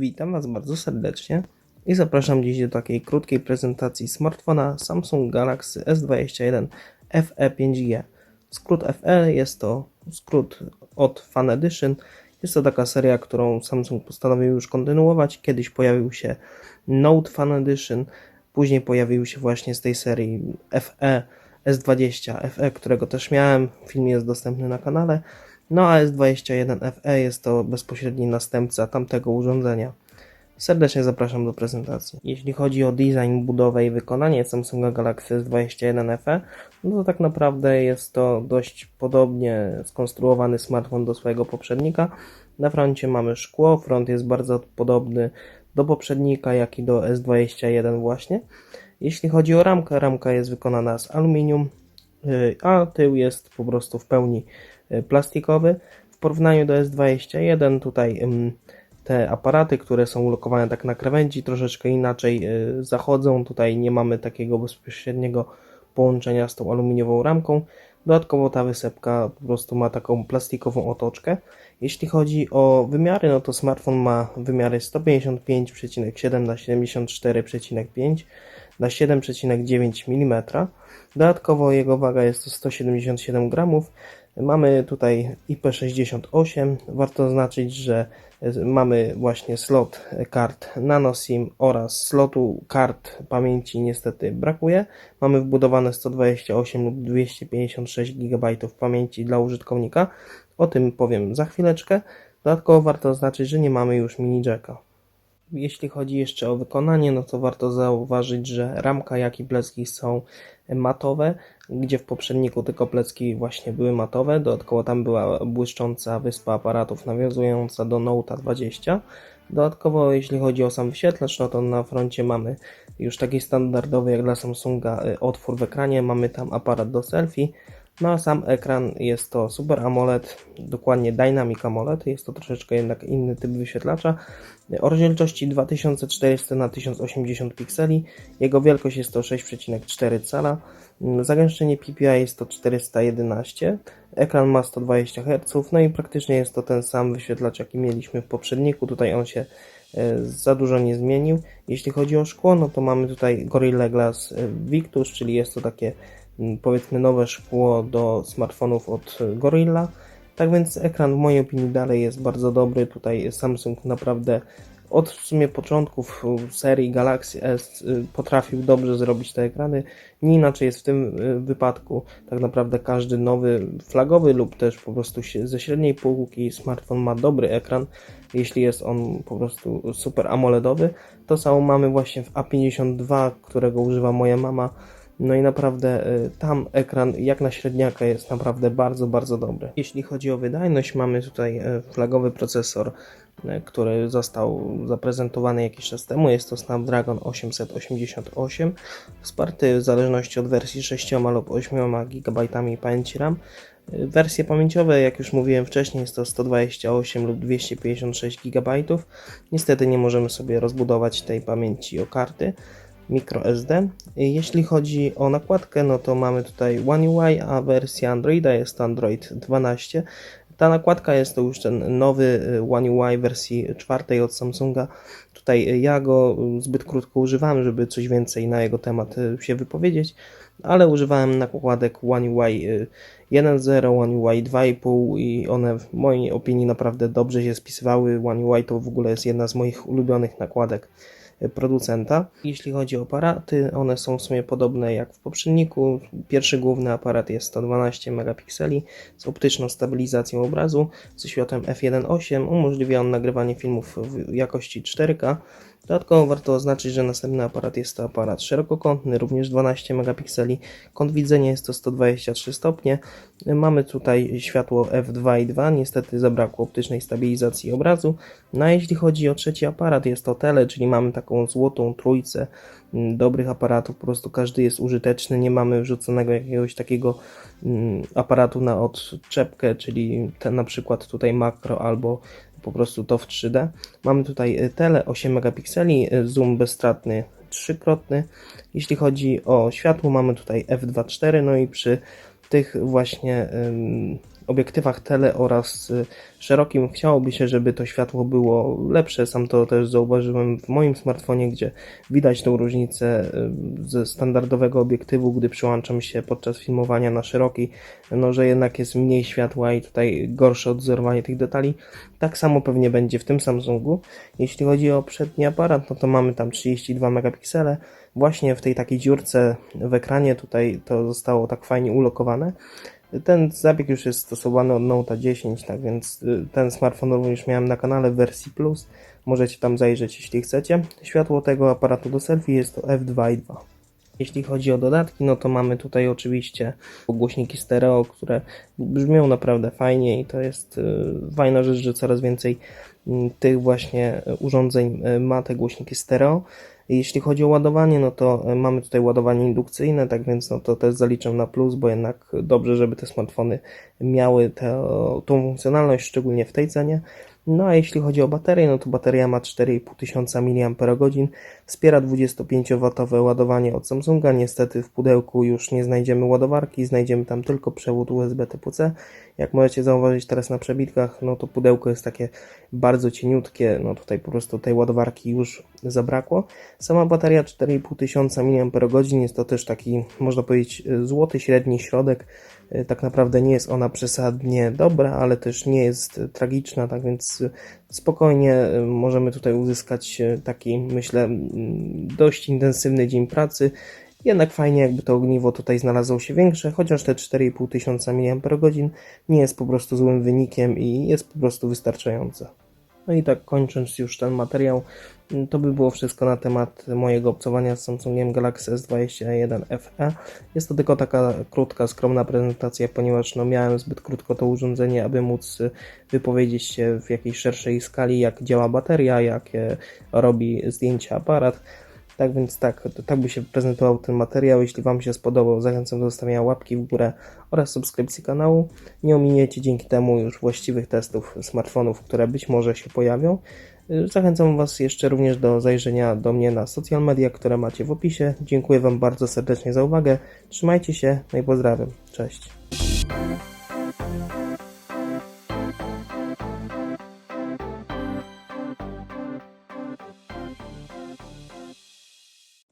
Witam Was bardzo serdecznie i zapraszam dziś do takiej krótkiej prezentacji smartfona Samsung Galaxy S21 FE 5G. Skrót FE jest to skrót od Fan Edition. Jest to taka seria, którą Samsung postanowił już kontynuować. Kiedyś pojawił się Note Fan Edition, później pojawił się właśnie z tej serii FE S20 FE, którego też miałem. Film jest dostępny na kanale. No a S21 FE jest to bezpośredni następca tamtego urządzenia. Serdecznie zapraszam do prezentacji. Jeśli chodzi o design, budowę i wykonanie Samsunga Galaxy S21 FE, no to tak naprawdę jest to dość podobnie skonstruowany smartfon do swojego poprzednika. Na froncie mamy szkło, front jest bardzo podobny do poprzednika, jak i do S21 właśnie. Jeśli chodzi o ramkę, ramka jest wykonana z aluminium, yy, a tył jest po prostu w pełni plastikowy. W porównaniu do S21 tutaj te aparaty, które są ulokowane tak na krawędzi, troszeczkę inaczej yy, zachodzą. Tutaj nie mamy takiego bezpośredniego połączenia z tą aluminiową ramką. Dodatkowo ta wysepka po prostu ma taką plastikową otoczkę. Jeśli chodzi o wymiary, no to smartfon ma wymiary 155,7 na 74,5 na 7,9 mm. Dodatkowo jego waga jest to 177 gramów. Mamy tutaj IP68. Warto zaznaczyć, że mamy właśnie slot kart nano SIM oraz slotu kart pamięci niestety brakuje. Mamy wbudowane 128 lub 256 GB pamięci dla użytkownika. O tym powiem za chwileczkę. Dodatkowo warto zaznaczyć, że nie mamy już mini jacka. Jeśli chodzi jeszcze o wykonanie, no to warto zauważyć, że ramka jak i plecki są matowe, gdzie w poprzedniku tylko plecki właśnie były matowe. Dodatkowo tam była błyszcząca wyspa aparatów nawiązująca do Note 20. Dodatkowo jeśli chodzi o sam wyświetlacz, no to na froncie mamy już taki standardowy jak dla Samsunga otwór w ekranie, mamy tam aparat do selfie. No a sam ekran jest to Super AMOLED, dokładnie Dynamic AMOLED, jest to troszeczkę jednak inny typ wyświetlacza. O rozdzielczości 2400 na 1080 pikseli, jego wielkość jest to 6,4 cala, zagęszczenie PPI jest to 411, ekran ma 120 Hz, no i praktycznie jest to ten sam wyświetlacz jaki mieliśmy w poprzedniku, tutaj on się za dużo nie zmienił. Jeśli chodzi o szkło, no to mamy tutaj Gorilla Glass Victus, czyli jest to takie powiedzmy nowe szkło do smartfonów od Gorilla. Tak więc ekran w mojej opinii dalej jest bardzo dobry. Tutaj Samsung naprawdę od w sumie początków serii Galaxy S potrafił dobrze zrobić te ekrany. Nie inaczej jest w tym wypadku. Tak naprawdę każdy nowy flagowy lub też po prostu ze średniej półki smartfon ma dobry ekran. Jeśli jest on po prostu super AMOLEDowy, to samo mamy właśnie w A52, którego używa moja mama. No i naprawdę tam ekran jak na średniaka jest naprawdę bardzo, bardzo dobry. Jeśli chodzi o wydajność, mamy tutaj flagowy procesor, który został zaprezentowany jakiś czas temu. Jest to Snapdragon 888, wsparty w zależności od wersji 6 lub 8 GB pamięci RAM. Wersje pamięciowe, jak już mówiłem wcześniej, jest to 128 lub 256 GB. Niestety nie możemy sobie rozbudować tej pamięci o karty microSD. Jeśli chodzi o nakładkę, no to mamy tutaj One UI, a wersja Androida jest Android 12. Ta nakładka jest to już ten nowy One UI wersji czwartej od Samsunga. Tutaj ja go zbyt krótko używałem, żeby coś więcej na jego temat się wypowiedzieć, ale używałem nakładek One UI 1.0, One UI 2.5 i one w mojej opinii naprawdę dobrze się spisywały. One UI to w ogóle jest jedna z moich ulubionych nakładek producenta. Jeśli chodzi o aparaty, one są w sumie podobne jak w poprzedniku. Pierwszy główny aparat jest 112 megapikseli z optyczną stabilizacją obrazu ze światłem f1.8. Umożliwia on nagrywanie filmów w jakości 4K. Dodatkowo warto oznaczyć, że następny aparat jest to aparat szerokokątny, również 12 megapikseli. Kąt widzenia jest to 123 stopnie. Mamy tutaj światło f2.2, niestety zabrakło optycznej stabilizacji obrazu. No a jeśli chodzi o trzeci aparat, jest to tele, czyli mamy taką złotą trójcę dobrych aparatów, po prostu każdy jest użyteczny, nie mamy wrzuconego jakiegoś takiego aparatu na odczepkę, czyli ten na przykład tutaj makro albo po prostu to w 3D. Mamy tutaj tele 8 megapikseli, zoom bezstratny trzykrotny. Jeśli chodzi o światło, mamy tutaj f2.4, no i przy tych właśnie obiektywach tele oraz y, szerokim chciałoby się, żeby to światło było lepsze. Sam to też zauważyłem w moim smartfonie, gdzie widać tą różnicę y, ze standardowego obiektywu, gdy przyłączam się podczas filmowania na szeroki, no że jednak jest mniej światła i tutaj gorsze odzorowanie tych detali. Tak samo pewnie będzie w tym Samsungu. Jeśli chodzi o przedni aparat, no to mamy tam 32 megapiksele. Właśnie w tej takiej dziurce w ekranie tutaj to zostało tak fajnie ulokowane. Ten zabieg już jest stosowany od Note 10, tak więc y, ten smartfon również miałem na kanale w wersji Plus. Możecie tam zajrzeć, jeśli chcecie. Światło tego aparatu do selfie jest to f2.2. Jeśli chodzi o dodatki, no to mamy tutaj oczywiście głośniki stereo, które brzmią naprawdę fajnie i to jest y, fajna rzecz, że coraz więcej mm, tych właśnie y, urządzeń ma te głośniki stereo. Jeśli chodzi o ładowanie, no to y, mamy tutaj ładowanie indukcyjne, tak więc no to też zaliczam na plus, bo jednak dobrze, żeby te smartfony miały tę tą funkcjonalność, szczególnie w tej cenie. No a jeśli chodzi o baterię, no to bateria ma 4500 mAh, wspiera 25W ładowanie od Samsunga. Niestety w pudełku już nie znajdziemy ładowarki, znajdziemy tam tylko przewód USB typu C. Jak możecie zauważyć teraz na przebitkach, no to pudełko jest takie bardzo cieniutkie, no tutaj po prostu tej ładowarki już zabrakło. Sama bateria 4500 mAh jest to też taki, można powiedzieć, złoty średni środek. Y, Tak naprawdę nie jest ona przesadnie dobra, ale też nie jest y, tragiczna, tak więc spokojnie y, możemy tutaj uzyskać y, taki, myślę, mm, dość intensywny dzień pracy. Jednak fajnie, jakby to ogniwo tutaj znalazło się większe, chociaż te 4500 mAh nie jest po prostu złym wynikiem i jest po prostu wystarczające. No i tak kończąc już ten materiał, mm, to by było wszystko na temat mojego obcowania z Samsungiem Galaxy S21 FE. Jest to tylko taka krótka, skromna prezentacja, ponieważ no, miałem zbyt krótko to urządzenie, aby móc y, wypowiedzieć się w jakiejś szerszej skali, jak działa bateria, jakie robi zdjęcia aparat. Tak więc tak, tak by się prezentował ten materiał. Jeśli Wam się spodobał, zachęcam do zostawienia łapki w górę oraz subskrypcji kanału. Nie ominiecie dzięki temu już właściwych testów smartfonów, które być może się pojawią. Y, Zachęcam Was jeszcze również do zajrzenia do mnie na social media, które macie w opisie. Dziękuję Wam bardzo serdecznie za uwagę. Trzymajcie się, no i pozdrawiam. Cześć.